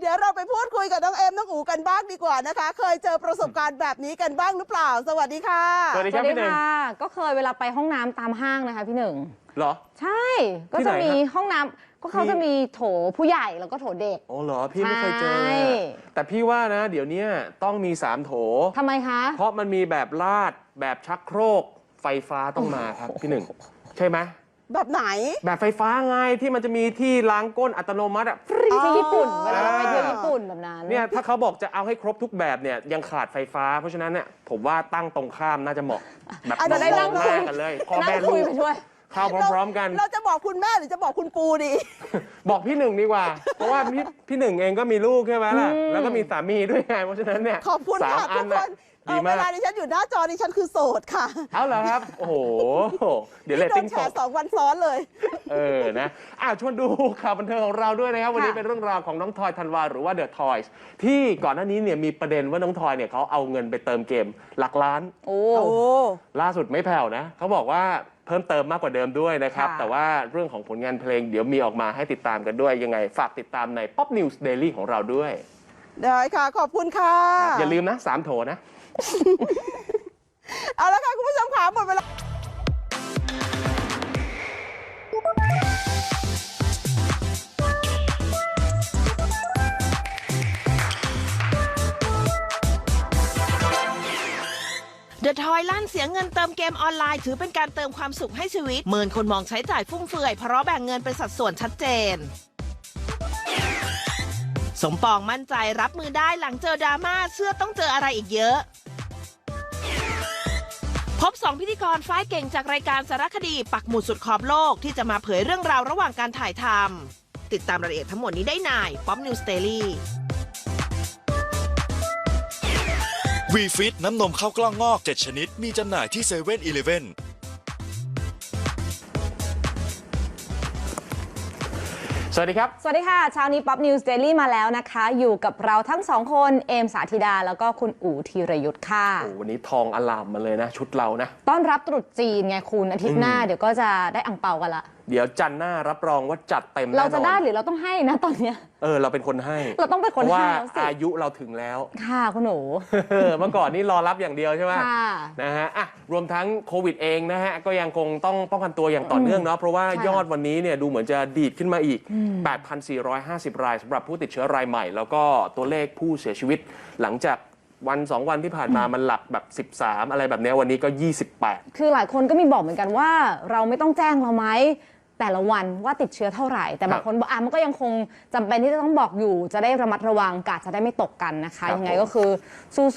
เดี๋ยวเราไปพูดคุยกับน้องเอ็มน้องอูกันบ้างดีกว่านะคะ เคยเจอประสบการณ์แบบนี้กันบ้างหรือเปล่า สวัสดีค่ะ สวัสดีสครับวัสดีพี่หนึ่งค่ะก็เคยเวลาไปห้องน้ำตามห้างนะคะพี่หนึ่งเหรอ ใช่ ก็ที่ไหนจะมีฮะห้องน้ำก็เขามีจะมีโถผู้ใหญ่แล้วก็โถเด็กโอ้เหรอ พี่ไม่เคยเจอ ใช่ แต่พี่ว่านะ เดี๋ยวเนี้ยต้องมีสามโถ ทำไมคะ เพราะมันมีแบบลาดแบบชักโครกไฟฟ้าต้องมาครับพี่หนึ่ง ใช่ไหม แบบไหน แบบไฟฟ้าไงที่มันจะมีที่ล้างก้นอัตโนมัติอะที่ญี่ปุ่นอ๋อเวลาเราไปเที่ยวญี่ปุ่นแบบนั้น เนี่ยถ้าเขาบอกจะเอาให้ครบทุกแบบเนี่ยยังขาดไฟฟ้า เพราะฉะนั้นเนี่ยผมว่าตั้งตรงข้ามน่าจะเหมาะแบบอาจจะได้นั่งมอคุยหากันเลยพ่อนั่แม่งลูคุยกไปด้วย เข้าพร้อมๆกัน เราจะบอกคุณแม่หรือจะบอกคุณปูดี บอกพี่หนึ่งดีกว่า เพราะว่าพี่พี่หนึ่งเองก็มีลูกใช่ไหมล่ะอืมแล้วก็มีสามีด้วยไง เพราะฉะนั้นเนี่ยขอบคุณสามค่ะอัทุนกคน่ะนดี เออเวมากลาดิฉันอยู่หน้าจอดิฉันคือโสดค่ะเอาเหรอครับ โอ้โห เดี๋ยวเลตโดติ้นงแฉตก สองวันซ้อนเลย เออ นะอะชวนดูข่าวบันเทิงของเราด้วยนะครับ วันนี้ค่ะเป็นเรื่องราวของน้องทอยธันวาหรือว่าเดอะทอยส์ที่ก่อนหน้านี้เนี่ยมีประเด็นว่าน้องทอยเนี่ยเขาเอาเงินไปเติมเกมหลักล้าน โอ้โอ้ล่าสุดไม่แผ่วนะ เขาบอกว่าเพิ่มเติมมากกว่าเดิมด้วยนะครับ ค่ะ แต่ว่าเรื่องของผลงานเพลงเดี๋ยวมีออกมาให้ติดตามกันด้วย ยังไงฝากติดตามใน Pop News Daily ของเราด้วย ได้ค่ะ ขอบคุณค่ะ อย่าลืมนะสามโถนะ เอาละค่ะ คุณผู้ชมขาหมดเวลาเดอะทอยลั่นเสียเงินเติมเกมออนไลน์ ถือเป็นการเติมความสุขให้ชีวิตหมื่นคนมองใช้จ่ายฟุ่มเฟือย เพราะแบ่งเงินเป็นสัดส่วนชัดเจน สมปองมั่นใจรับมือได้หลังเจอดราม่าเชื่อต้องเจออะไรอีกเยอะ บสองพิธีกรฝ้ายเก่งจากรายการสารคดีปักหมุดสุดขอบโลกที่จะมาเผยเรื่องราวระหว่างการถ่ายทำติดตามรายละเอียดทั้งหมดนี้ได้ในป๊อปนิวสเตอรี่วีฟิตน้ำนมข้าวกล้องงอก 7 ชนิด มีจำหน่ายที่เซเว่นอีเลฟเว่น สวัสดีครับ สวัสดีค่ะเช้านี้ Pop News Daily มาแล้วนะคะ อยู่กับเราทั้งสองคน เอมสาธิดา แล้วก็คุณอู๋ธีรยุทธ์ค่ะโอ้วันนี้ทองอลามมาเลยนะ ชุดเรานะ ต้อนรับตรุษจีนไงคุณอาทิตย์หน้าอืมเดี๋ยวก็จะได้อังเปากันละ เดี๋ยวจันทร์หน้ารับรองว่าจัดเต็มแน่นอน เราจะได้หรือเราต้องให้นะตอนเนี้ย เออเราเป็นคนให้เราต้องเป็นคนเพราะว่าให้แล้วสิ อายุเราถึงแล้ว ค่ะคุณหนู เออเมื่อก่อนนี่รอรับอย่างเดียวใช่ไหมค่ะ นะฮะอะรวมทั้งโควิดเองนะฮะก็ยังคงต้องป้องกันตัวอย่างต่อเนื่องเนาะเพราะว่าใช่ยอดวันนี้เนี่ยดูเหมือนจะดีดขึ้นมาอีก 8,450 รายสำหรับผู้ติดเชื้อรายใหม่ แล้วก็ตัวเลขผู้เสียชีวิต หลังจากวัน 2 วันที่ผ่านมามันหลักแบบ 13 อะไรแบบเนี้ยวันนี้ก็ 28 คือหลายคนก็มีบอกเหมือนกันว่า เราไม่ต้องแจ้งเราไหม แต่ละวันว่าติดเชื้อเท่าไหร่ แต่บางคนบอกอะมันก็ยังคงจำเป็นที่จะต้องบอกอยู่ จะได้ระมัดระวังกาดจะได้ไม่ตกกันนะคะ ครับยังไงผมก็คือ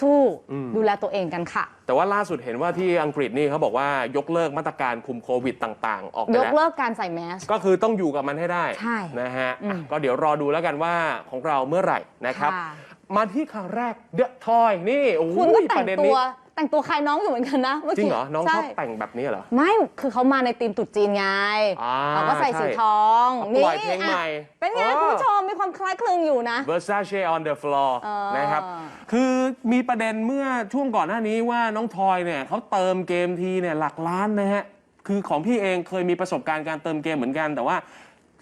สู้ๆดูแลตัวเองกันค่ะ แต่ว่าล่าสุดเห็นว่าที่อังกฤษนี่เขาบอกว่ายกเลิกมาตรการคุมโควิดต่างๆ ออกไปยกแล้ว เลิกการใส่แมส ก็คือต้องอยู่กับมันให้ได้ใช่นะฮะอืมอะก็เดี๋ยวรอดูแล้วกันว่าของเราเมื่อไหร่นะครับ ค่ะ มาที่ข่าวแรกเดอะทอยนี่โอ้คุณก็ยแต่ปงระเด็นตันี้ว แต่งตัวคล้ายน้องอยู่เหมือนกันนะเมื่อจริงกี้เหรอ น้องชใช่อบแต่งแบบนี้เหรอ ไม่คือเขามาในธีมตรุษจีนไงอ่าเขาก็ใส่สีใช่ทองปล่อยเพลงใหม่อะเป็นไงเออคุณผู้ชมมีความคล้ายคลึงอยู่นะ Versace on the floor เออนะครับ คือมีประเด็นเมื่อช่วงก่อนหน้านี้ว่าน้องทอยเนี่ยเขาเติมเกมทีเนี่ยหลักล้านนะฮะ คือของพี่เองเคยมีประสบการณ์การเติมเกมเหมือนกัน แต่ว่า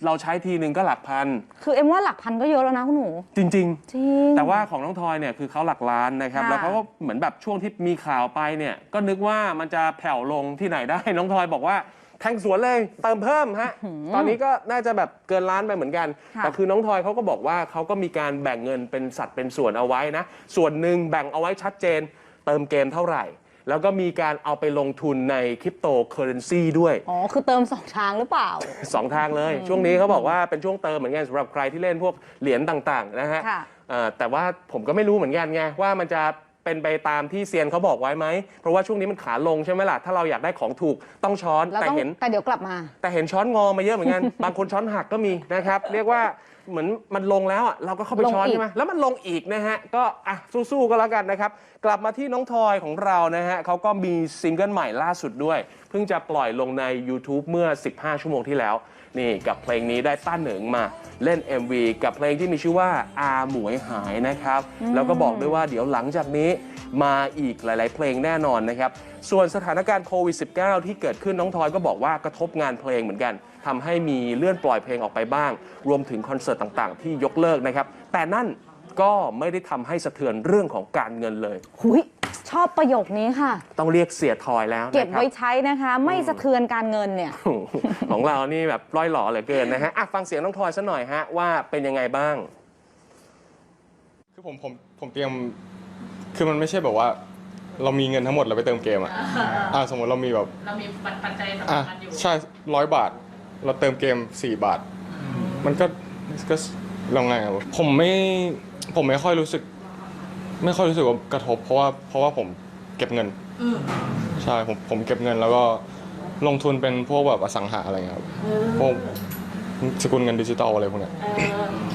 เราใช้ทีหนึ่งก็หลักพัน คือเอ็มว่าหลักพันก็เยอะแล้วนะคุณหนู จริงๆจริงแต่ว่าของน้องทอยเนี่ยคือเขาหลักล้านนะครับ ค่ะ แล้วเขาก็เหมือนแบบช่วงที่มีข่าวไปเนี่ย ก็นึกว่ามันจะแผ่วลงที่ไหนได้ น้องทอยบอกว่าแทงสวนเลยเติมเพิ่มฮะ ตอนนี้ก็น่าจะแบบเกินล้านไปเหมือนกัน ค่ะ แต่คือน้องทอยเขาก็บอกว่าเขาก็มีการแบ่งเงินเป็นสัดเป็นส่วนเอาไว้นะ ส่วนหนึ่งแบ่งเอาไว้ชัดเจน เติมเกมเท่าไหร่ แล้วก็มีการเอาไปลงทุนในคริปโตเคอเรนซีด้วย อ๋อ คือเติมสองทางหรือเปล่า สองทางเลย ช่วงนี้เขาบอกว่าเป็นช่วงเติมเหมือนกันสำหรับใครที่เล่นพวกเหรียญต่าง ๆ นะฮะค่ะ เอ่อแต่ว่าผมก็ไม่รู้เหมือนกันไงว่ามันจะ เป็นไปตามที่เซียนเขาบอกไว้ไหม เพราะว่าช่วงนี้มันขาลงใช่ไหมล่ะ ถ้าเราอยากได้ของถูกต้องช้อน เราแต่ต้องเห็น แต่เดี๋ยวกลับมา แต่เห็นช้อนงอมาเยอะเหมือนกัน บางคนช้อนหักก็มีนะครับ เรียกว่าเหมือนมันลงแล้วอะเราก็เข้าไปลงช้อนอีก ใช่ไหมแล้วมันลงอีกนะฮะ ก็อะสู้ๆก็แล้วกันนะครับ กลับมาที่น้องทอยของเรานะฮะเขาก็มีซิงเกิลใหม่ล่าสุดด้วย เพิ่งจะปล่อยลงใน YouTube เมื่อ 15 ชั่วโมงที่แล้ว นี่กับเพลงนี้ได้ต้าเหนิงมาเล่น MV กับเพลงที่มีชื่อว่าอาหมวยหายนะครับ แล้วก็บอกด้วยว่าเดี๋ยวหลังจากนี้มาอีกหลาย ๆ เพลงแน่นอนนะครับ ส่วนสถานการณ์โควิด -19 ที่เกิดขึ้นน้องทอยก็บอกว่ากระทบงานเพลงเหมือนกันททำให้มีเลื่อนปล่อยเพลงออกไปบ้าง รวมถึงคอนเสิร์ตต่าง ๆ ที่ยกเลิกนะครับ แต่นั่นก็ไม่ได้ทำให้สะเทือนเรื่องของการเงินเลยหุย ชอบประโยคนี้ค่ะ ต้องเรียกเสียทอยแล้วเก็บนะครั บไว้ใช้นะคะ ไม่สะเทือนการเงินเนี่ยของเรานี่แบบร้อยหล่อเหลือเกินนะฮะอะฟังเสียงน้องทอยซะหน่อยฮะ ว่าเป็นยังไงบ้าง คือผมผมผมเตรียมคือมันไม่ใช่แบบว่า เรามีเงินทั้งหมดเราไปเติมเกมอะอ่าสมมติเรามีแบบเรามีปัจจัยสำอะคัญอยู่ ใช่ร้อยบาท เราเติมเกม 4 บาท มันก็ก็ลงไงอะผมไม่ผมไม่ค่อยรู้สึก ไม่ค่อยรู้สึกว่ากระทบ เพราะว่าเพราะว่าผมเก็บเงินใช่ผมผมเก็บเงินแล้วก็ลงทุนเป็นพวกแบบอสังหาอะไรเงี้ยครับพวกสกุลเงินดิจิตอลอะไรพวกเนี้ย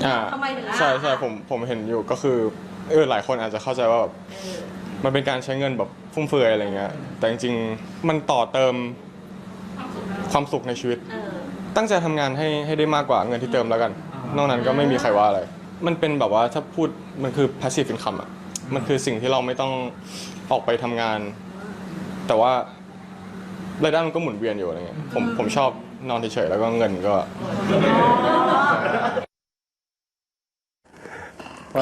อ่าทำไมถึงอะ ใช่ใช่ผมผมเห็นอยู่ก็คือเออหลายคนอาจจะเข้าใจว่าแบบมันเป็นการใช้เงินแบบฟุ่มเฟือยอะไรเงี้ยแต่จริงๆมันต่อเติมความสุขในชีวิตตั้งใจทำงานให้ให้ได้มากกว่าเงินที่เติมแล้วกัน นอกนั้นก็ไม่มีใครว่าอะไร มันเป็นแบบว่าถ้าพูดมันคือ passive income อะ มันคือสิ่งที่เราไม่ต้องออกไปทำงาน แต่ว่ารายได้มันก็หมุนเวียนอยู่อะไรเงี้ยผมผมชอบนอนเฉยๆแล้วก็เงินก็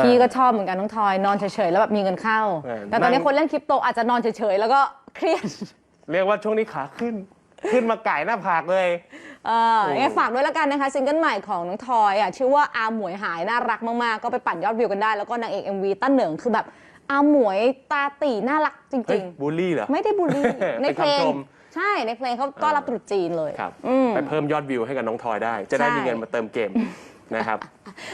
พี่ก็ชอบเหมือนกันน้องทอยนอนเฉยๆแล้วแบบมีเงินเข้า เออแต่ตอนนี้นั่ง คนเล่นคริปโตอาจจะนอนเฉยๆแล้วก็เครียด เรียกว่าช่วงนี้ขาขึ้น ขึ้นมาไก่หน้าผากเลย เออยังไงฝากด้วยแล้วกันนะคะซิงเกิลใหม่ของน้องทอยอะชื่อว่าอาหมวยหายน่ารักมาก ๆ ก็ไปปั่นยอดวิวกันได้ แล้วก็นางเอก MV ต้าเหนิงคือแบบอาหมวยตาตีน่ารักจเฮ้ริยง บูลลี่เหรอ ๆ ไม่ได้บูลลี่ ในเพลงเป็นคำชม ใช่ในเพลงเขาต้อนรับตรุษจีนเลยครับ อืม ไปเพิ่มยอดวิวให้กับน้องทอยได้ จะได้ใช่มีเงินมาเติมเกมนะครับ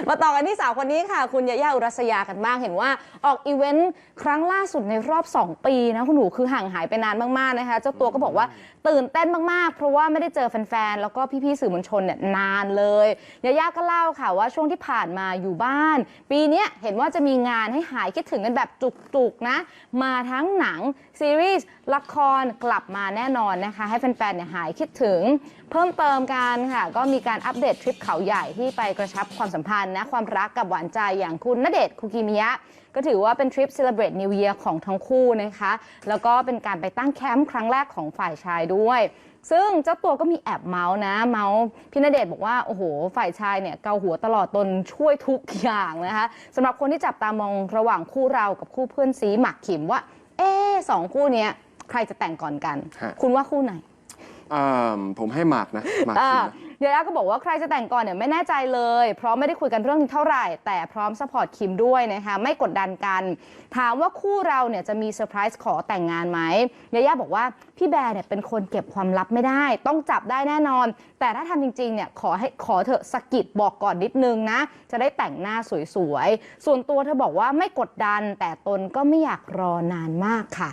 มาต่อกันที่สาวคนนี้ค่ะ คุณยาย่าอุรัสยากันบ้างเห็นว่า ออกอีเวนต์ครั้งล่าสุดในรอบ 2 ปีนะคุณหนูคือห่างหายไปนานมากๆนะคะ เจ้าตัวก็บอกว่าตื่นเต้นมากๆ เพราะว่าไม่ได้เจอแฟนๆ แล้วก็พี่ๆ สื่อมวลชนเนี่ยนานเลยยาย่าก็เล่าค่ะว่าช่วงที่ผ่านมาอยู่บ้าน ปีเนี้ยเห็นว่าจะมีงานให้หายคิดถึงกันแบบจุกๆนะมาทั้งหนังซีรีส์ละครกลับมาแน่นอนนะคะ ให้แฟนๆเนี่ยหายคิดถึง เพิ่มเติมกันค่ะก็มีการอัปเดตทริปเขาใหญ่ที่ไปกระชับความสัมพันธ์นะความรักกับหวานใจอย่างคุณณเดชน์คุกิมิยะ ก็ถือว่าเป็นทริป Celebrate New Year ของทั้งคู่นะคะ แล้วก็เป็นการไปตั้งแคมป์ครั้งแรกของฝ่ายชายด้วย ซึ่งเจ้าตัวก็มีแอบเมาส์นะ เมาส์พี่ณเดชน์บอกว่า โอ้โห ฝ่ายชายเนี่ยเกาหัวตลอดตนช่วยทุกอย่างนะคะสำหรับคนที่จับตามองระหว่างคู่เรากับคู่เพื่อนซีหมากขิมว่า เอ๊ะสองคู่เนี้ยใครจะแต่งก่อนกันฮะคุณว่าคู่ไหน อ่าผมให้หมากนะหมากอ่าคิมนะ เดียร่าก็บอกว่าใครจะแต่งก่อนเนี่ยไม่แน่ใจเลย เพราะไม่ได้คุยกันเรื่องนี้เท่าไหร่ แต่พร้อมสปอร์ตคิมด้วยนะคะ ไม่กดดันกัน ถามว่าคู่เราเนี่ยจะมีเซอร์ไพรส์ขอแต่งงานไหมยาย่าบอกว่าพี่แบร์เนี่ยเป็นคนเก็บความลับไม่ได้ ต้องจับได้แน่นอน แต่ถ้าทำจริงๆเนี่ยขอให้ขอเถอะสะกิดบอกก่อนนิดนึงนะ จะได้แต่งหน้าสวยๆ ส่วนตัวเธอบอกว่าไม่กดดัน แต่ตนก็ไม่อยากรอนานมากค่ะ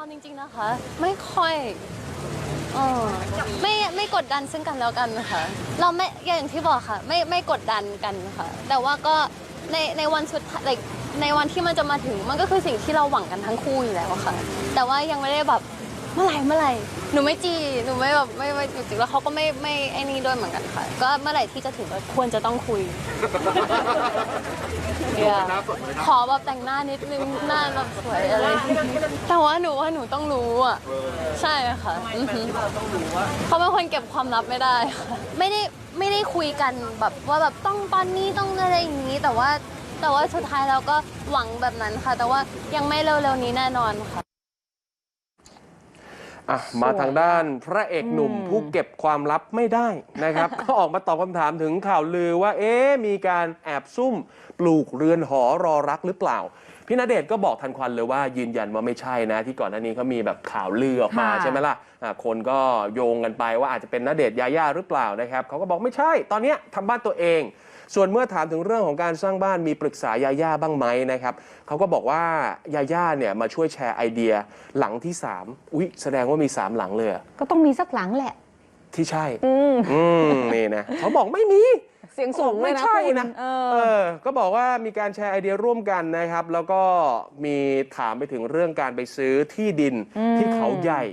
เอาจริงๆนะคะ ไม่ค่อยเออไม่ไม่กดดันซึ่งกันแล้วกันนะคะเราไม่อย่างที่บอกค่ะ ไม่ไม่กดดันกันค่ะ แต่ว่าก็ในในวันสุดท้าย like ในวันที่มันจะมาถึงมันก็คือสิ่งที่เราหวังกันทั้งคู่อยู่แล้วค่ะ แต่ว่ายังไม่ได้แบบ มื่อไหร่เมื่อไหร่หนูไม่จีหนูไม่แบบไม่ไม่จริงๆแล้วเขาก็ไม่ไม่ไอ้นี่ด้วยเหมือนกันค่ะ ก็เมื่อไหร่ที่จะถึงก็ควรจะต้องคุย Yeah ขอแบบแต่งหน้านิดนึงหน้าแบบสวยอะไรแต่ว่าหนูว่าหนูต้องรู้อะใช่ค่ะอือหือเขาเป็นคนเก็บความลับไม่ได้ค่ะไม่ได้ไม่ได้คุยกันแบบว่าแบบต้องตอนนี้ต้องอะไรอย่างนี้แต่ว่าแต่ว่าสุดท้ายเราก็หวังแบบนั้นค่ะ แต่ว่ายังไม่เร็วๆนี้แน่นอนค่ะ อะมาทางด้านพระเอกหนุ่มผู้เก็บความลับไม่ได้นะครับ ก็ออกมาตอบคำถามถึงข่าวลือว่า เอ๊ะมีการแอบซุ่มปลูกเรือนหอรอรักหรือเปล่า พี่ณเดชน์ก็บอกทันควันเลยว่ายืนยันว่าไม่ใช่นะ ที่ก่อนหน้านี้เขามีแบบข่าวลือออกมาค่ะใช่ไหมล่ะอะคนก็โยงกันไปว่าอาจจะเป็นณเดชน์ยาย่าหรือเปล่านะครับเขาก็บอกไม่ใช่ ตอนเนี้ยทำบ้านตัวเอง ส่วนเมื่อถามถึงเรื่องของการสร้างบ้านมีปรึกษายาย่าบ้างไหมนะครับเขาก็บอกว่ายาย่าเนี่ยมาช่วยแชร์ไอเดียหลังที่ 3 อุ๊ย แสดงว่ามี 3 หลังเลยอะก็ต้องมีสักหลังแหละ ที่ใช่ อืม อืมนี่นะเขาบอกไม่มี เสียงสูงเลยนะไม่ใช่คุณนะ เอเออ อก็บอกว่ามีการแชร์ไอเดียร่วมกันนะครับ แล้วก็มีถามไปถึงเรื่องการไปซื้อที่ดินที่เขาใหญ่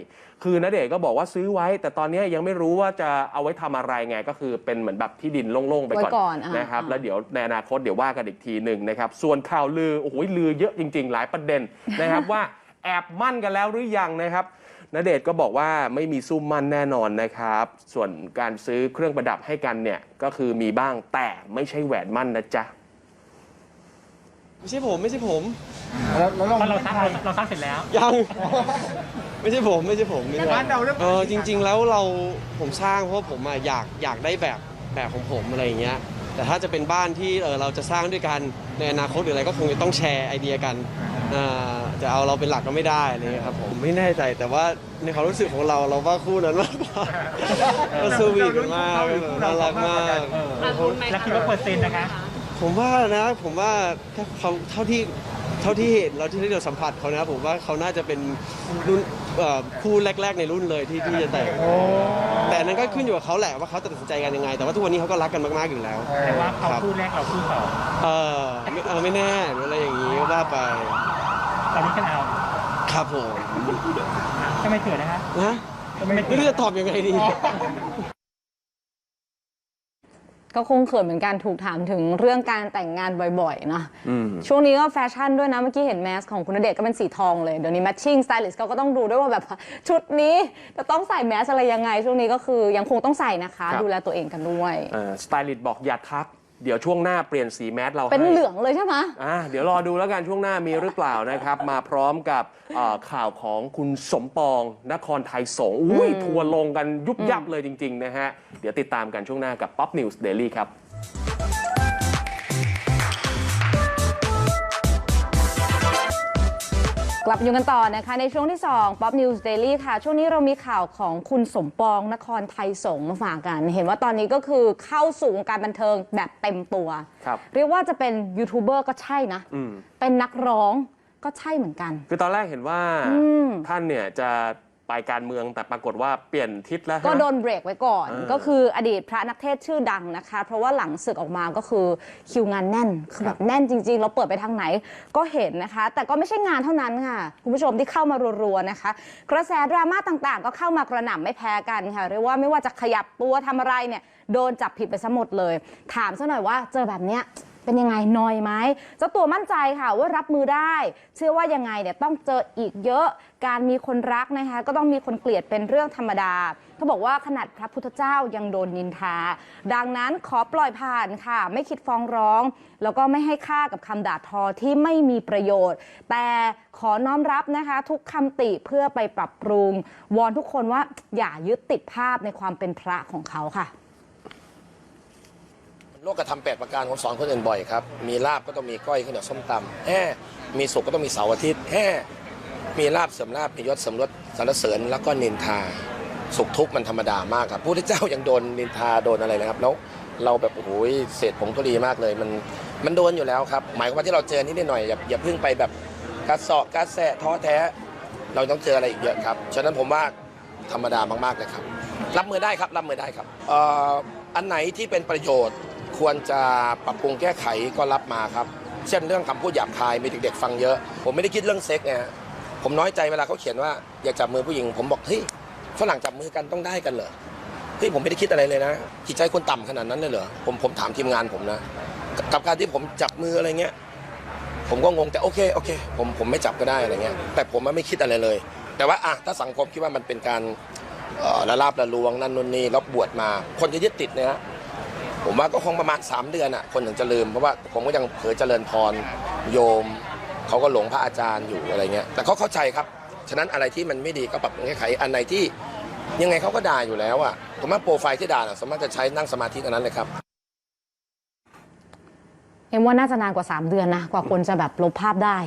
คือณเดชน์ก็บอกว่าซื้อไว้ แต่ตอนนี้ยังไม่รู้ว่าจะเอาไว้ทำอะไรไงก็คือเป็นเหมือนแบบที่ดินโล่งๆไปก่อนไว้ก่อนอ่านนะครับอ่าแล้วเดี๋ยวในอนาคตเดี๋ยวว่ากันอีกทีหนึ่งนะครับ ส่วนข่าวลือโอ้โหลือเยอะจริง ๆ หลายประเด็นนะครับ ว่าแอบมั่นกันแล้วหรือยังนะครับณเดชน์ก็บอกว่าไม่มีซุ่มมั่นแน่นอนนะครับ ส่วนการซื้อเครื่องประดับให้กันเนี่ยก็คือมีบ้างแต่ไม่ใช่แหวนมั่นนะจ๊ะ ไม่ใช่ผมไม่ใช่ผม แล้วแล้วเราเราสร้างเราสร้างเสร็จแล้วยัง ไม่ใช่ผมไม่ใช่ผมไม่ใช่บ้านเราเริ่มเออจริง ๆ แล้วเราผมสร้างเพราะผมอะอยากอยากได้แบบแบบของผมอะไรอย่างเงี้ยแต่ถ้าจะเป็นบ้านที่เออเราจะสร้างด้วยกันในอนาคตหรืออะไรก็คงจะต้องแชร์ไอเดียกันอ่าจะเอาเราเป็นหลักก็ไม่ได้อะไรเลยครับผมไม่แน่ใจแต่ว่าในความรู้สึกของเราเราว่าคู่นั้นมากกว่าก็สวีทกันมากน่ารักมาก แล้วคิดว่าเปอร์เซ็นต์นะคะ ผมว่านะผมว่าถ้าเขาเท่าที่ เท่าที่เห็นเราที่เราสัมผัสเขานะผมว่าเขาน่าจะเป็นรุ่นเอ่อคู่แรก ๆ ในรุ่นเลยที่ที่จะแต่งแต่นั้นก็ขึ้นอยู่กับเขาแหละว่าเขาจะตัดสินใจกันยังไง แต่ว่าทุกวันนี้เขาก็รักกันมากๆอยู่แล้ว แต่ว่าเขาคู่แรกเราคู่สองเออไม่เออไม่แน่หรืออะไรอย่างนี้ก็ว่าไปตอนนี้กันเอาครับผมทำไมเกิดนะคะนะทำไมไม่รู้จะตอบยังไงดี ก็คงเขินเหมือนกันถูกถามถึงเรื่องการแต่งงานบ่อยๆเนาะอืมช่วงนี้ก็แฟชั่นด้วยนะเมื่อกี้เห็นแมสของคุณณเดชน์ก็เป็นสีทองเลยเดี๋ยวนี้แมทชิ่งสไตลิสต์ก็ต้องดูด้วยว่าแบบชุดนี้จะต้องใส่แมสอะไรยังไง ช่วงนี้ก็คือยังคงต้องใส่นะคะครับดูแลตัวเองกันด้วยสไตลิสต์บอกอย่าทัก เดี๋ยวช่วงหน้าเปลี่ยนสีแมสเราเป็นให้เหลืองเลยใช่ไหม อะเดี๋ยวรอดูแล้วกันช่วงหน้ามีหรือเปล่านะครับ มาพร้อมกับเอ่อข่าวของคุณสมปองนครไทยสงฆ์อุ้ยทัวร์ลงกันยุบยับเลยจริง ๆ นะฮะ เดี๋ยวติดตามกันช่วงหน้ากับ Pop News Daily ครับ กลับมาอยู่กันต่อนะคะในช่วงที่ 2 Pop News Daily ค่ะ ช่วงนี้เรามีข่าวของคุณสมปองนครไทยสงฆ์มาฝากกัน เห็นว่าตอนนี้ก็คือเข้าสู่วงการบันเทิงแบบเต็มตัว ครับเรียกว่าจะเป็นยูทูบเบอร์ก็ใช่นะ อืมเป็นนักร้องก็ใช่เหมือนกัน คือตอนแรกเห็นว่าอืม ท่านเนี่ยจะ ไปการเมืองแต่ปรากฏว่าเปลี่ยนทิศแล้วก็ใช่ไหมโดนเบรกไว้ก่อนเออก็คืออดีตพระนักเทศน์ชื่อดังนะคะ เพราะว่าหลังศึกออกมาก็คือคิวงานแน่นคือแบบแน่นจริงๆ เราเปิดไปทางไหนก็เห็นนะคะ แต่ก็ไม่ใช่งานเท่านั้นค่ะ คุณผู้ชมที่เข้ามารัวๆนะคะ กระแสดราม่าต่างๆ ก็เข้ามากระหน่ำไม่แพ้กันค่ะเรียกว่าไม่ว่าจะขยับตัวทำอะไรเนี่ยโดนจับผิดไปซะหมดเลย ถามซะหน่อยว่าเจอแบบเนี้ย เป็นยังไงนอยไหมเจ้าตัวมั่นใจค่ะว่ารับมือได้ เชื่อว่ายังไงเนี่ยต้องเจออีกเยอะ การมีคนรักนะคะ ก็ต้องมีคนเกลียดเป็นเรื่องธรรมดาเขาบอกว่าขนาดพระพุทธเจ้ายังโดนนินทา ดังนั้นขอปล่อยผ่านค่ะ ไม่คิดฟ้องร้อง แล้วก็ไม่ให้ค่ากับคำด่าทอที่ไม่มีประโยชน์ แต่ขอน้อมรับนะคะ ทุกคำติเพื่อไปปรับปรุง วอนทุกคนว่าอย่ายึดติดภาพในความเป็นพระของเขาค่ะ โลกกระทำแปดประการผมสอนคนอื่นบ่อยครับ มีลาบก็ต้องมีก้อยข้าวเหนียวส้มตำแห่มีสุขก็ต้องมีเสาร์อาทิตย์แห่มีลาบเสริมลาบมียศเสริมยศสรรเสริญแล้วก็นินทา สุขทุกข์มันธรรมดามากครับพระพุทธเจ้ายังโดนนินทาโดนอะไรนะครับ แล้วเราแบบโอ้โหเศษผงทุลีมากเลย มันมันโดนอยู่แล้วครับ หมายความว่าที่เราเจอนิดหน่อยอย่าอย่าเพิ่งไปแบบกระสอบกระแสะท้อแท้ เราต้องเจออะไรอีกเยอะครับฉะนั้นผมว่าธรรมดามากๆเลยครับ รับมือได้ครับรับมือได้ครับเอ่ออันไหนที่เป็นประโยชน์ ควรจะปรับปรุงแก้ไขก็รับมาครับ เช่นเรื่องคำพูดหยาบคายมีเด็กๆฟังเยอะ ผมไม่ได้คิดเรื่องเซ็กไงผมน้อยใจเวลาเขาเขียนว่าอยากจับมือผู้หญิง ผมบอกเฮ้ยฝรั่งจับมือกันต้องได้กันเหรอเฮ้ยผมไม่ได้คิดอะไรเลยนะจิตใจคนต่ำขนาดนั้นเลยเหรอผมผมถามทีมงานผมนะกับการที่ผมจับมืออะไรเงี้ยผมก็งงแต่โอเคโอเค ผมผมไม่จับก็ได้อะไรเงี้ยแต่ผมไม่คิดอะไรเลย แต่ว่าอะถ้าสังคมคิดว่ามันเป็นการออละลาบละลวงนั่นนู่นนี่แล้วบวชมา คนจะยึดติดนี่ยฮะ ผมว่าก็คงประมาณ 3 เดือนอะคนถึงจะลืม เพราะว่าผมก็ยังเผยเจริญพรโยม เขาก็หลงพระอาจารย์อยู่อะไรเงี้ยแต่เขาเข้าใจครับ ฉะนั้นอะไรที่มันไม่ดีก็ปรับปรุงแก้ไขอันไหนที่ยังไงเขาก็ด่าอยู่แล้วอะผมว่าโปรไฟล์ที่ด่าน่ะสามารถจะใช้นั่งสมาธิเท่านั้นเลยครับเอ็มว่าน่าจะนานกว่า 3 เดือนนะกว่าคนจะแบบลบภาพได้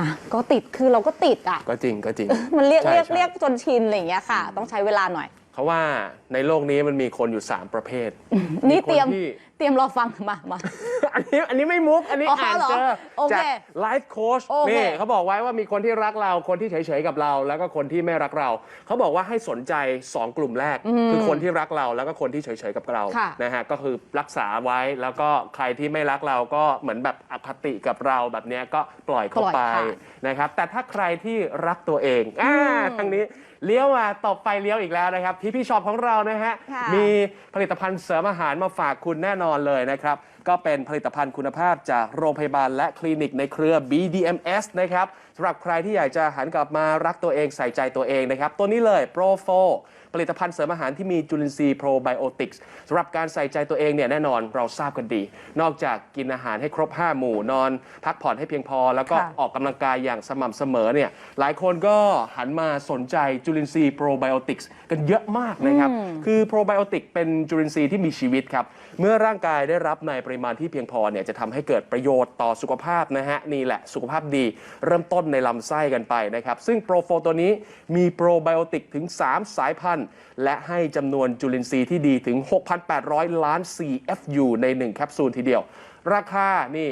นะก็ติดคือเราก็ติดอะก็จริงก็จริง มันเรียกใช่เรียกใช่ เรียกจนชินอะไรอย่างเงี้ยค่ะ ต้องใช้เวลาหน่อย เขาว่าในโลกนี้มันมีคนอยู่ 3 ประเภท นี่คเตรียมที่ เตรียมรอฟังมามา อันนี้อันนี้ไม่มุก อันนี้อ๋ออ่านเหรอเจอโอเคจากไลฟ์โค้ชโอเค นี่เขาบอกไว้ว่ามีคนที่รักเราคนที่เฉยๆกับเรา แล้วก็คนที่ไม่รักเรา เขาบอกว่าให้สนใจ 2 กลุ่มแรก คือคนที่รักเราแล้วก็คนที่เฉยๆกับเราค่ะ นะฮะก็คือรักษาไว้แล้วก็ใครที่ไม่รักเราก็เหมือนแบบอคติกับเราแบบเนี้ยก็ปล่อยเขาไปนะครับแต่ถ้าใครที่รักตัวเองอ่าทางนี้ เลี้ยวมาตบไฟเลี้ยวอีกแล้วนะครับที่พี่ชอปของเรานะฮะค่ะ มีผลิตภัณฑ์เสริมอาหารมาฝากคุณแน่นอนเลยนะครับ ก็เป็นผลิตภัณฑ์คุณภาพจากโรงพยาบาลและคลินิกในเครือ BDMS นะครับสำหรับใครที่อยากจะหันกลับมารักตัวเองใส่ใจตัวเองนะครับ ตัวนี้เลย Pro 4ผลิตภัณฑ์เสริมอาหารที่มีจุลินทรีย์โปรไบโอติกส์สำหรับการใส่ใจตัวเองเนี่ยแน่นอนเราทราบกันดี นอกจากกินอาหารให้ครบ 5 หมู่นอน พักผ่อนให้เพียงพอ แล้วก็ค่ะออกกำลังกายอย่างสม่ำเสมอเนี่ยหลายคนก็หันมาสนใจจุลินทรีย์โปรไบโอติกส์กันเยอะมากนะครับ คือโปรไบโอติกเป็นจุลินทรีย์ที่มีชีวิตครับ เมื่อร่างกายได้รับในปริมาณที่เพียงพอเนี่ยจะทำให้เกิดประโยชน์ต่อสุขภาพนะฮะนี่แหละสุขภาพดี เริ่มต้นในลำไส้กันไปนะครับ ซึ่งโปรโฟตัวนี้มีโปรไบโอติกถึง 3 สายพันธุ์และให้จำนวนจุลินทรีย์ที่ดีถึง 6,800 ล้าน CFU ใน 1 แคปซูลทีเดียว ราคานี่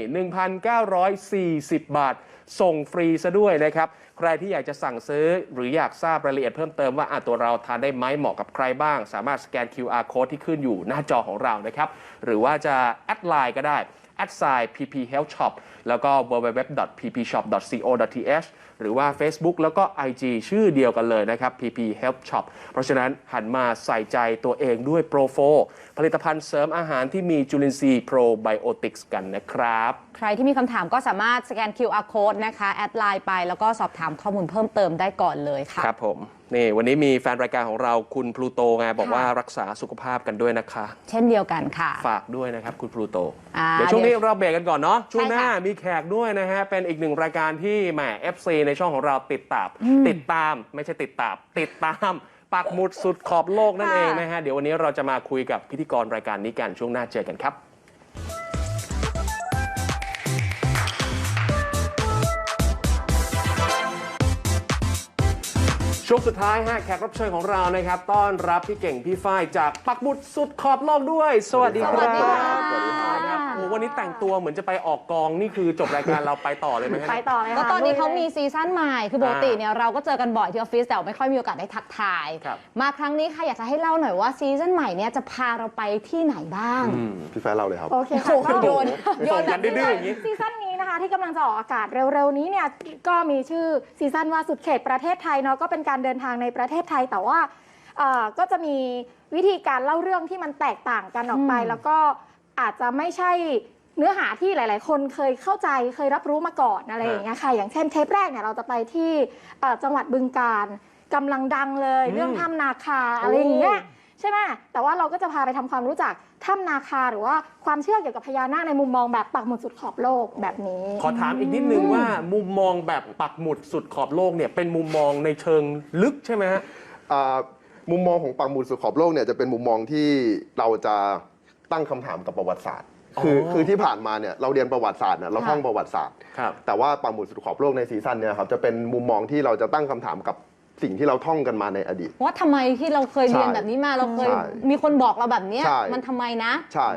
1,940 บาท ส่งฟรีซะด้วยนะครับ ใครที่อยากจะสั่งซื้อหรืออยากทราบรายละเอียดเพิ่มเติมว่าตัวเราทานได้ไหมเหมาะกับใครบ้าง สามารถสแกน QR code ที่ขึ้นอยู่หน้าจอของเรานะครับ หรือว่าจะแอดไลน์ก็ได้แอดไซน์ pp health shop แล้วก็ www.ppshop.co.th หรือว่า Facebook แล้วก็ IG ชื่อเดียวกันเลยนะครับ pp health shop เพราะฉะนั้นหันมาใส่ใจตัวเองด้วย Pro 4ผลิตภัณฑ์เสริมอาหารที่มีจุลินทรีย์ probiotics กันนะครับ ใครที่มีคำถามก็สามารถสแกน QR code นะคะ แอดไลน์ไปแล้วก็สอบถามข้อมูลเพิ่มเติมได้ก่อนเลยค่ะ ครับผมนี่วันนี้มีแฟนรายการของเราคุณพลูโตไงบอกว่ารักษาสุขภาพกันด้วยนะคะ เช่นเดียวกันค่ะ ฝากด้วยนะครับคุณพลูโตอ่าเดี๋ยวช่วงนี้เดี๋ยวเราเบรกกันก่อนเนาะช่วงหน้าใช่ค่ะมีแขกด้วยนะฮะ เป็นอีกหนึ่งรายการที่แหม FC ในช่องของเราติดตาม ติดตามไม่ใช่ติดตาม ติดตามปักหมุดสุดขอบโลกนั่นเองนะฮะ เดี๋ยววันนี้เราจะมาคุยกับพิธีกรรายการนี้กันช่วงหน้าเจอกันครับ ช่วงสุดท้ายฮะแขกรับเชิญของเรานะครับ ต้อนรับพี่เก่งพี่ฝ้ายจากปักหมุดสุดขอบโลกด้วย สวัสดีครับสวัสดีค่ะสวัสดีครับโอ้โหวันนี้แต่งตัวเหมือนจะไปออกกองนี่คือจบรายการเราไปต่อเลยไหมฮะ ไปต่อเลยก็ค่ะตอนนี้เขามีซีซั่นใหม่ คือปกติเนี่ยเราก็เจอกันบ่อยที่ออฟฟิศแต่ไม่ค่อยมีโอกาสได้ทักทาย ครับ มาครั้งนี้ค่ะอยากจะให้เล่าหน่อยว่าซีซั่นใหม่เนี่ยจะพาเราไปที่ไหนบ้าง พี่แฟนเราเลยครับ โอเคโอ้ค่ะโหก็โยนโยส่นงแบกับนดื้อๆอย่างนี้ ซีซั่นนี้นะคะที่กำลังจะออกอากาศเร็วๆนี้เนี่ยก็มีชื่อซีซั่นว่าสุดเขตประเทศไทยเนาะก็เป็นการเดินทางในประเทศไทย แต่ว่าเอ่อก็จะมีวิธีการเล่าเรื่องที่มันแตกต่างกันออกไปอืมแล้วก็อาจจะไม่ใช่เนื้อหาที่หลาย ๆ คนเคยเข้าใจเคยรับรู้มาก่อนอะไรอย่างเงี้ยค่ะ อย่างเช่นเทปแรกเนี่ยเราจะไปที่เอ่อจังหวัดบึงการกำลังดังเลยอืมเรื่องถ้ำนาคาอะไรอย่างเงี้ยใช่ไหมแต่ว่าเราก็จะพาไปทำความรู้จัก ถ้ำนาคาหรือว่าความเชื่อเกี่ยวกับพญานาคในมุมมองแบบปักหมุดสุดขอบโลกแบบนี้ ขอถามอีกนิดนึงว่ามุมมองแบบปักหมุดสุดขอบโลกเนี่ยเป็นมุมมองในเชิงลึกใช่ไหมฮะ อ่ามุมมองของปักหมุดสุดขอบโลกเนี่ยจะเป็นมุมมองที่เราจะตั้งคำถามกับประวัติศาสตร์ คืออ๋อคือที่ผ่านมาเนี่ยเราเรียนประวัติศาสตร์เนี่ยเราท่องประวัติศาสตร์ ครับ แต่ว่าปักหมุดสุดขอบโลกในซีซั่นเนี่ยครับจะเป็นมุมมองที่เราจะตั้งคำถามกับ สิ่งที่เราท่องกันมาในอดีต ว่าทำไมที่เราเคยเรียนใช่แบบนี้มาเราเคย ใช่มีคนบอกเราแบบเนี้ย ใช่ มันทำไมนะ ใช่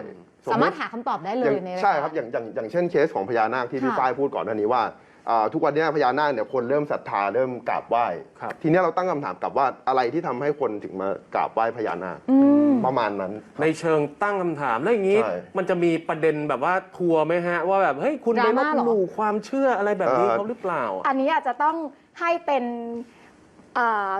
สสามารถติหาคำตอบได้เลอย่างยในายใช่กาครับอย่างอย่างอย่างเช่นเคสของพญานาคที่พี่ค่ะฝ้ายพูดก่อนหน้านี้ว่าอ่าทุกวันเนี้ยพญานาคเนี่ยคนเริ่มศรัทธาเริ่มกราบไหว้ครับ ทีเนี้ยเราตั้งคำถามกลับว่าอะไรที่ทำให้คนถึงมากราบไหว้พญานาคอืม ประมาณนั้น ในเชิงตั้งคำถามแล้วอย่างนี้ ใช่ มันจะมีประเด็นแบบว่าทัวร์ไหมฮะ ว่าแบบเฮ้ยคุณดไปราลม่าบเหรอ หลู่ความเชื่ออะไรแบบนี้เขาหรือเปล่า อันนี้อาจจะต้องให้เป็นเอ่อ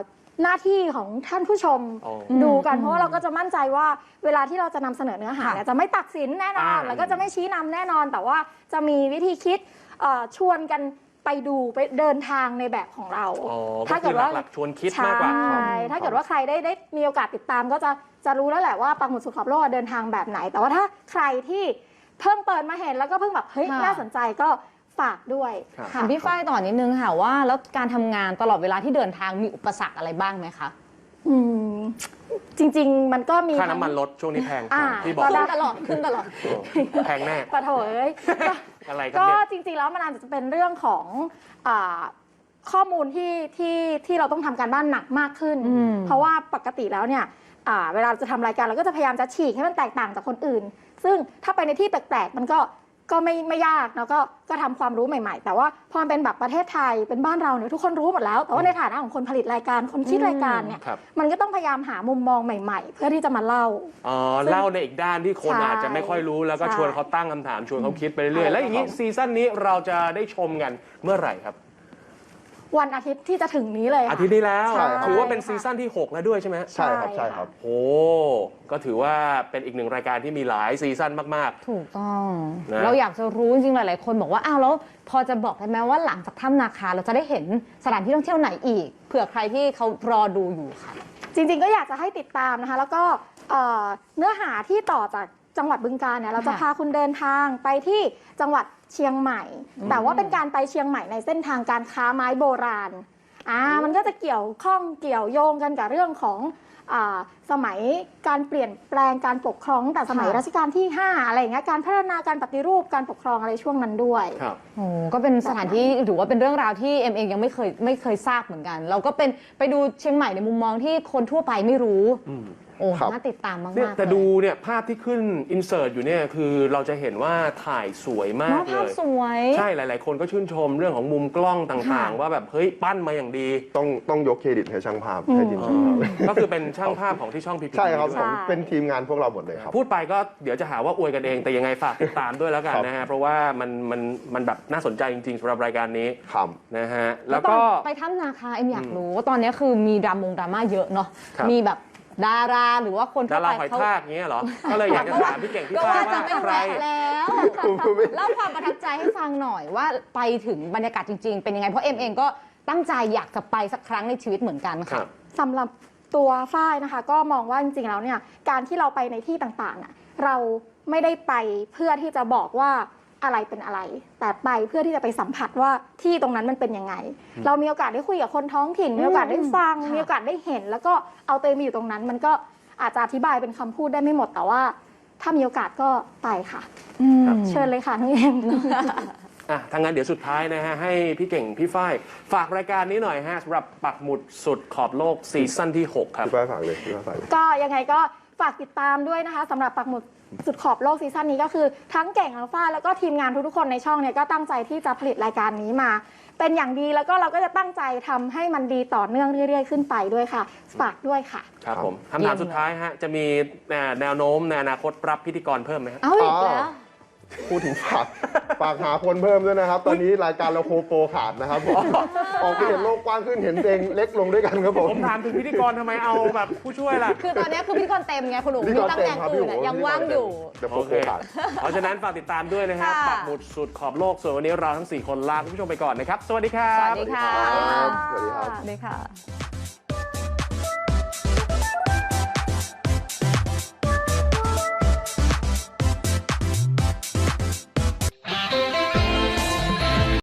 หน้าที่ของท่านผู้ชมอ๋อดูกันอืมเพราะว่าเราก็จะมั่นใจว่าเวลาที่เราจะนำเสนอเนื้อหาค่ะเนี่ยจะไม่ตัดสินแน่นอน อ่า แล้วก็จะไม่ชี้นำแน่นอน แต่ว่าจะมีวิธีคิดเอ่อชวนกันไปดูไปเดินทางในแบบของเรา อ๋อถ้าก็เกิคือดว่าหลักๆชวนคิดมากกว่าใช่ถ้าเกิดว่าใครได้ได้มีโอกาสติดตามก็จะจะรู้แล้วแหละว่าปักหมุดสุดขอบโลกเดินทางแบบไหน แต่ว่าถ้าใครที่เพิ่งเปิดมาเห็นแล้วก็เพิ่งแบบเฮ้ยค่ะ น่าสนใจก็ ฝากด้วยครับถามพี่ฝ้ายต่อนิดนึงค่ะว่าแล้วการทำงานตลอดเวลาที่เดินทางมีอุปสรรคอะไรบ้างไหมคะ อืมจริง ๆ มันก็มี ค่าน้ำมันลดช่วงนี้แพงอ่า ที่บอกขึ้นตลอดขึ้นตลอด โอ้แพงแน่ ปะโถเอ้ยก็อะไรครับก็เนี่ย จริงๆ แล้วมันอาจจะเป็นเรื่องของอาข้อมูลที่ที่ที่เราต้องทำการบ้านหนักมากขึ้น อืม เพราะว่าปกติแล้วเนี่ยอ่าเวลาเราจะทำรายการเราก็จะพยายามจะฉีกให้มันแตกต่างจากคนอื่น ซึ่งถ้าไปในที่แปลกๆ มันก็ ก็ไม่ไม่ยากเนาะก็ก็ทำความรู้ใหม่ ๆ แต่ว่าพอมันเป็นแบบประเทศไทยเป็นบ้านเราเนี่ยทุกคนรู้หมดแล้ว แต่ว่าในฐานะของคนผลิตรายการคนคิดรายการเนี่ยครับ มันก็ต้องพยายามหามุมมองใหม่ ๆ เพื่อที่จะมาเล่า อ๋อเล่าในอีกด้านที่คนใช่อาจจะไม่ค่อยรู้แล้วก็ใช่ ชวนเขาตั้งคำถามชวนเขาคิดไปเรื่อยๆใช่แล้วอย่างนี้ซีซั่นนี้เราจะได้ชมกันเมื่อไหร่ครับ วันอาทิตย์ที่จะถึงนี้เลยค่ะ อาทิตย์นี้แล้วใช่ ถือว่าเป็นซีซั่นที่ 6 แล้วด้วยใช่ไหมใช่ครับใช่ครับ โอ้ก็ถือว่าเป็นอีกหนึ่งรายการที่มีหลายซีซั่นมาก ถูกต้อง นะ เราอยากจะรู้จริงๆ หลาย ๆ คนบอกว่าอ้าวแล้วพอจะบอกได้ไหมว่าหลังจากถ้ำนาคาเราจะได้เห็นสถานที่ท่องเที่ยวไหนอีกเผื่อใครที่เขารอดูอยู่ค่ะ จริงๆก็อยากจะให้ติดตามนะคะ แล้วก็เอ่อเนื้อหาที่ต่อจาก จังหวัดบึงกาฬเนี่ยเราจะค่ะพาคุณเดินทางไปที่จังหวัดเชียงใหม่ แต่ว่าเป็นการไปเชียงใหม่ในเส้นทางการค้าไม้โบราณอ่ามันก็จะเกี่ยวข้องเกี่ยวโยงกันกับเรื่องของอาสมัยการเปลี่ยนแปลงการปกครองตั้งแต่สมัยค่ะรัชกาลที่ 5 อะไรอย่างเงี้ยการพัฒนาการปฏิรูปการปกครองอะไรช่วงนั้นด้วยครับโอ้ก็เป็นสถานที่หรือว่าเป็นเรื่องราวที่เอ็มเองยังไม่เคยไม่เคยทราบเหมือนกัน เราก็เป็นไปดูเชียงใหม่ในมุมมองที่คนทั่วไปไม่รู้อืม โอ้ครับ น่าติดตามมากๆเนี่ยแต่เลยดูเนี่ยภาพที่ขึ้นอินเสิร์ตอยู่เนี่ยคือเราจะเห็นว่าถ่ายสวยมาเนกอะเลภาพย สวย ใช่หลาย ๆ คนก็ชื่นชมเรื่องของมุมกล้องต่างค่ะๆว่าแบบเฮ้ยปั้นมาอย่างดี ต้องต้องยกเครดิตให้ช่างภาพอืมให้ทีมช่างภาพก็คือเป็นช่างภาพของที่ช่องพีพีใช่ครับใช่ผมเป็นทีมงานพวกเราหมดเลยครับ พูดไปก็เดี๋ยวจะหาว่าอวยกันเอง แต่ยังไงฝากติดตามด้วยแล้วกันครับ นะฮะ เพราะว่ามันมันมันแบบน่าสนใจจริง ๆสำหรับรายการนี้ครับ นะฮะ แล้แล้ววตอก็นไปถ้ำนาคาเอ็มอยากรู้ว่าตอนนี้คือมีดรามงดราม่าเยอะเนาะครับ มีแบบ ดาราหรือว่าคนทั่ดาวราไปหอยเขาทากเงี้ยเหรอ ก็เลยอยากจะถามพี่เก่งพี่ก็ฟ้าว่าจะว่าไม่ใคร แวะแล้วคุณไม่เล่าความประทับใจให้ฟังหน่อยว่าไปถึงบรรยากาศจริง ๆ เป็นยังไง เพราะเอ็มเองก็ตั้งใจอยากจะไปสักครั้งในชีวิตเหมือนกันครัค่ะบสำหรับตัวฝ้ายนะคะ ก็มองว่าจริงๆแล้วเนี่ยการที่เราไปในที่ต่างๆน่ะเราไม่ได้ไปเพื่อที่จะบอกว่า อะไรเป็นอะไร แต่ไปเพื่อที่จะไปสัมผัสว่าที่ตรงนั้นมันเป็นยังไง เรามีโอกาสได้คุยกับคนท้องถิ่น มีโอกาสได้ฟังค่ะมีโอกาสได้เห็น แล้วก็เอาตัวเองมาอยู่ตรงนั้น มันก็อาจจะอธิบายเป็นคำพูดได้ไม่หมดแต่ว่า ถ้ามีโอกาสก็ไปค่ะอืมเชิญเลยค่ะน้องเอ็มอะทางงานเดี๋ยวสุดท้ายนะฮะ ให้พี่เก่งพี่ฝ้าย ฝากรายการนี้หน่อยฮะสำหรับปักหมุดสุดขอบโลกซีซั่นที่ 6 ครับพี่ป้ายฝากเลยพี่ป้ายฝากเลยก็ยังไงก็ฝากติดตามด้วยนะคะสำหรับปักหมุด สุดขอบโลกซีซั่นนี้ก็คือทั้งเก่งทั้งฟ้าแล้วก็ทีมงานทุกๆคนในช่องเนี่ยก็ตั้งใจที่จะผลิตรายการนี้มา เป็นอย่างดีแล้วก็เราก็จะตั้งใจทำให้มันดีต่อเนื่องเรื่อยๆ ขึ้นไปด้วยค่ะฝากด้วยค่ะ ครับผมเยี่คำยมถามสุดท้ายฮะจะมีแนวแนวโน้มในอนาคตรับพิธีกรเพิ่มไหมฮะ เอาอีกแล้ว พูดถึงฝาก ฝากหาคนเพิ่มด้วยนะครับ ตอนนี้รายการเราโคโปรขาดนะครับผมออกไปเห็นโลกกว้างขึ้นเห็นตัวเองเล็กลงด้วยกันครับผม ผมถามถึงพิธีกรทำไมเอาแบบผู้ช่วยล่ะ คือตอนนี้คือพิธีกรเต็มไงคุณหนูพิธีมีกรตำเต็แหมน่งครับอื่พี่นโอ้อะโหยังว่างอยู่ เดี๋ยวโคโอโปเครขาด เพราะฉะนั้นฝากติดตามด้วยนะฮะค่ะ ปักหมุดสุดขอบโลก ส่วนวันนี้เราทั้ง 4 คนลาคุณผู้ชมไปก่อนนะครับ สวัสดีครัสบ วัสดีค่ะสวัสดีครับ สวัสดีค่ะ